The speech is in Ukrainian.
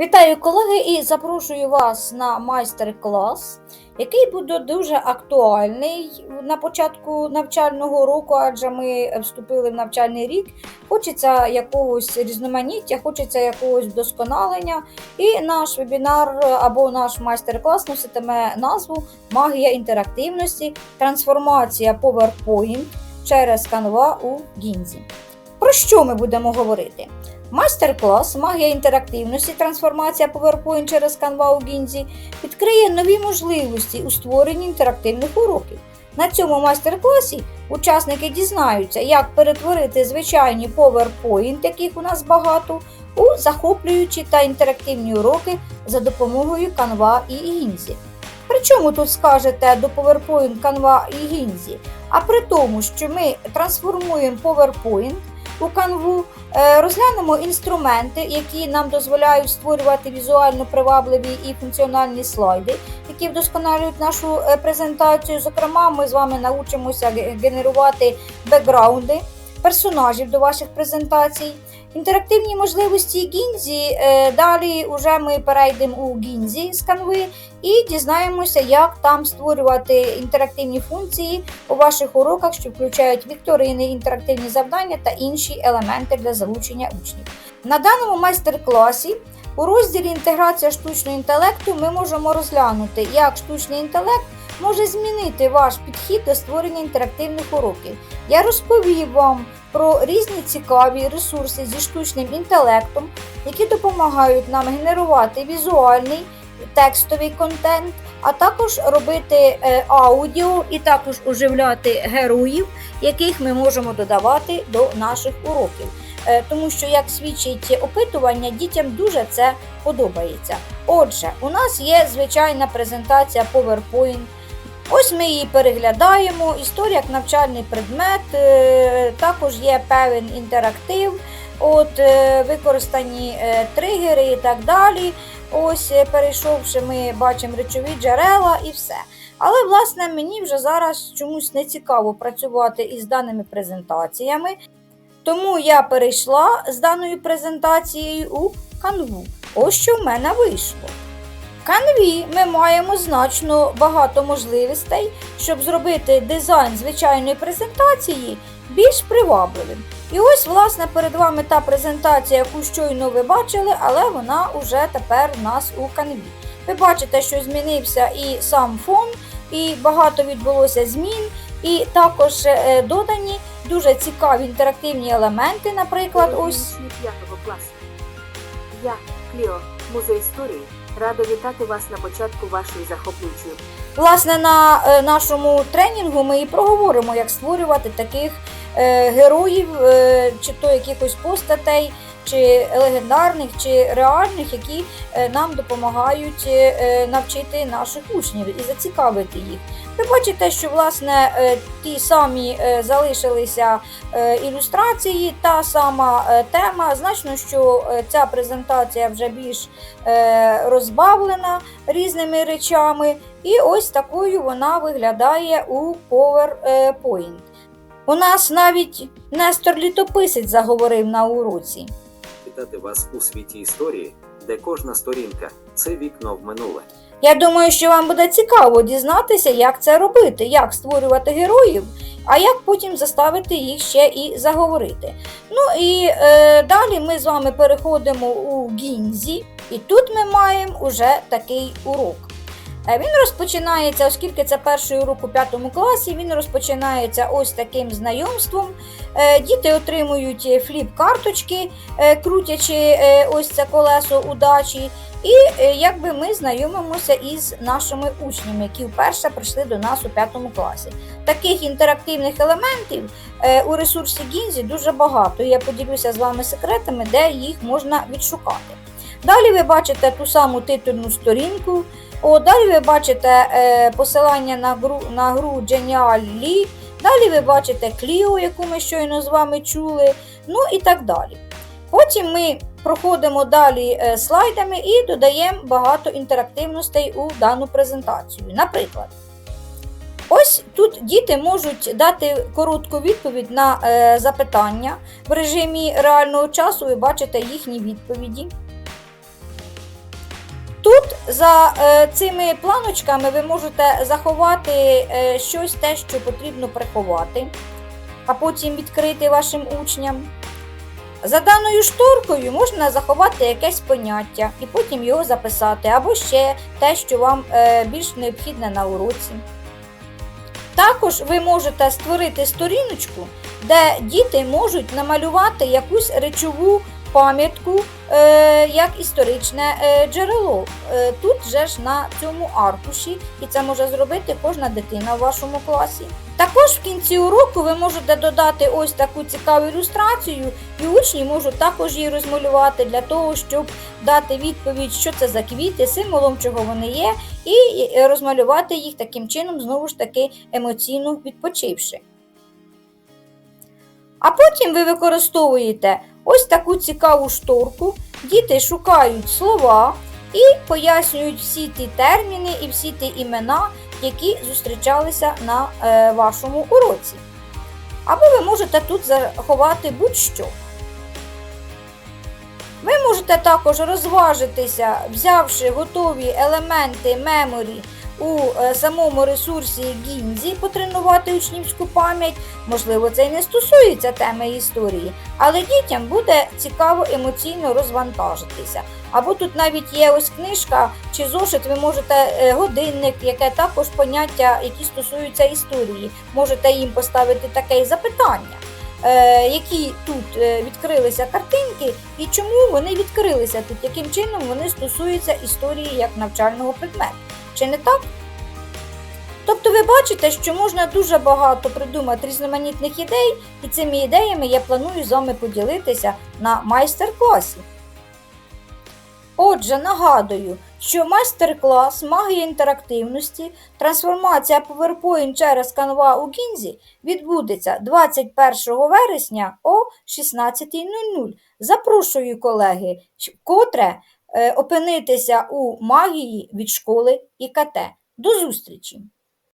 Вітаю колеги і запрошую вас на майстер-клас, який буде дуже актуальний на початку навчального року, адже ми вступили в навчальний рік. Хочеться якогось різноманіття, хочеться якогось вдосконалення. І наш вебінар або наш майстер-клас носитиме назву Магія інтерактивності, трансформація PowerPoint через Canva у Гінзі. Про що ми будемо говорити? Майстер-клас Магія інтерактивності, трансформація PowerPoint через Canva у Гінзі відкриє нові можливості у створенні інтерактивних уроків. На цьому майстер-класі учасники дізнаються, як перетворити звичайні PowerPoint, яких у нас багато, у захоплюючі та інтерактивні уроки за допомогою Canva і Гінзі. Причому тут скажете до PowerPoint, Canva і Гінзі? А при тому, що ми трансформуємо PowerPoint у Canva, Е, Розглянемо інструменти, які нам дозволяють створювати візуально привабливі і функціональні слайди, які вдосконалюють нашу е, презентацію. Зокрема, ми з вами научимося генерувати бекграунди персонажів до ваших презентацій. Інтерактивні можливості Гінзі. е, Далі вже ми перейдемо у Гінзі з канви і дізнаємося, як там створювати інтерактивні функції у ваших уроках, що включають вікторини, інтерактивні завдання та інші елементи для залучення учнів. На даному майстер-класі у розділі Інтеграція штучного інтелекту ми можемо розглянути, як штучний інтелект може змінити ваш підхід до створення інтерактивних уроків. Я розповів вам про різні цікаві ресурси зі штучним інтелектом, які допомагають нам генерувати візуальний текстовий контент, а також робити е, аудіо і також оживляти героїв, яких ми можемо додавати до наших уроків. Е, Тому що, як свідчить опитування, дітям дуже це подобається. Отже, у нас є звичайна презентація PowerPoint. Ось ми її переглядаємо. Історія як навчальний предмет, е, також є певен інтерактив, от, е, використані е, тригери і так далі. Ось, перейшовши, ми бачимо речові джерела і все. Але, власне, мені вже зараз чомусь не цікаво працювати із даними презентаціями. Тому я перейшла з даною презентацією у канву. Ось що в мене вийшло. Канві ми маємо значно багато можливостей, щоб зробити дизайн звичайної презентації більш привабливим. І ось, власне, перед вами та презентація, яку щойно ви бачили, але вона вже тепер у нас у канві. Ви бачите, що змінився і сам фон, і багато відбулося змін, і також е, додані дуже цікаві інтерактивні елементи, наприклад, ось учні п'ятого класу. Я, Кліо, музей історії, рада вітати вас на початку вашої захоплюючої Власне, на е, нашому тренінгу ми і проговоримо, як створювати таких е, героїв, е, чи то якихось постатей, чи легендарних, чи реальних, які е, нам допомагають е, навчити наших учнів і зацікавити їх. Ви бачите, що власне е, ті самі е, залишилися е, ілюстрації, та сама е, тема. Значно, що е, ця презентація вже більш е, розбавлена різними речами. І ось такою вона виглядає у PowerPoint. У нас навіть Нестор Літописець заговорив на уроці. Вітати вас у світі історії, де кожна сторінка це вікно в минуле. Я думаю, що вам буде цікаво дізнатися, як це робити, як створювати героїв, а як потім заставити їх ще і заговорити. Ну і е, далі ми з вами переходимо у Гінзі, і тут ми маємо уже такий урок. Е, Він розпочинається, оскільки це перший урок у п'ятому класі, він розпочинається ось таким знайомством. Е, Діти отримують фліп-карточки, е, крутячи е, ось це колесо удачі. І якби ми знайомимося із нашими учнями, які вперше прийшли до нас у п'ятому класі. Таких інтерактивних елементів у ресурсі Гінзі дуже багато. Я поділюся з вами секретами, де їх можна відшукати. Далі ви бачите ту саму титульну сторінку. О, далі ви бачите е, посилання на гру, на гру Genial Lee. Далі ви бачите Кліо, яку ми щойно з вами чули, ну і так далі. Потім ми проходимо далі е, слайдами і додаємо багато інтерактивностей у дану презентацію. Наприклад, ось тут діти можуть дати коротку відповідь на е, запитання в режимі реального часу. Ви бачите їхні відповіді. За е, цими планочками ви можете заховати е, щось те, що потрібно приховати, а потім відкрити вашим учням. За даною шторкою можна заховати якесь поняття і потім його записати, або ще те, що вам е, більш необхідне на уроці. Також ви можете створити сторіночку, де діти можуть намалювати якусь речову пам'ятку е, як історичне е, джерело. Е, тут же ж на цьому аркуші, і це може зробити кожна дитина в вашому класі. Також в кінці уроку ви можете додати ось таку цікаву ілюстрацію, і учні можуть також її розмалювати для того, щоб дати відповідь, що це за квіти, символом чого вони є, і розмалювати їх таким чином, знову ж таки, емоційно відпочивши. А потім ви використовуєте ось таку цікаву шторку, діти шукають слова і пояснюють всі ті терміни і всі ті імена, які зустрічалися на е, вашому уроці. Або ви можете тут заховати будь-що. Ви можете також розважитися, взявши готові елементи меморі у е, самому ресурсі Гінзі, потренувати учнівську пам'ять. Можливо, це й не стосується теми історії, але дітям буде цікаво емоційно розвантажитися. Або тут навіть є ось книжка чи зошит, ви можете е, годинник, яке також поняття, які стосуються історії. Можете їм поставити таке запитання. е, Які тут відкрилися картинки, і чому вони відкрилися тут, яким чином вони стосуються історії як навчального предмету. Чи не так? Тобто ви бачите, що можна дуже багато придумати різноманітних ідей, і цими ідеями я планую з вами поділитися на майстер-класі. Отже, нагадую, що майстер-клас магія інтерактивності, трансформація PowerPoint через Canva у Гінзі відбудеться 21 вересня о 16.00. Запрошую колеги, котре опинитися у магії від школи ІКТ. До зустрічі!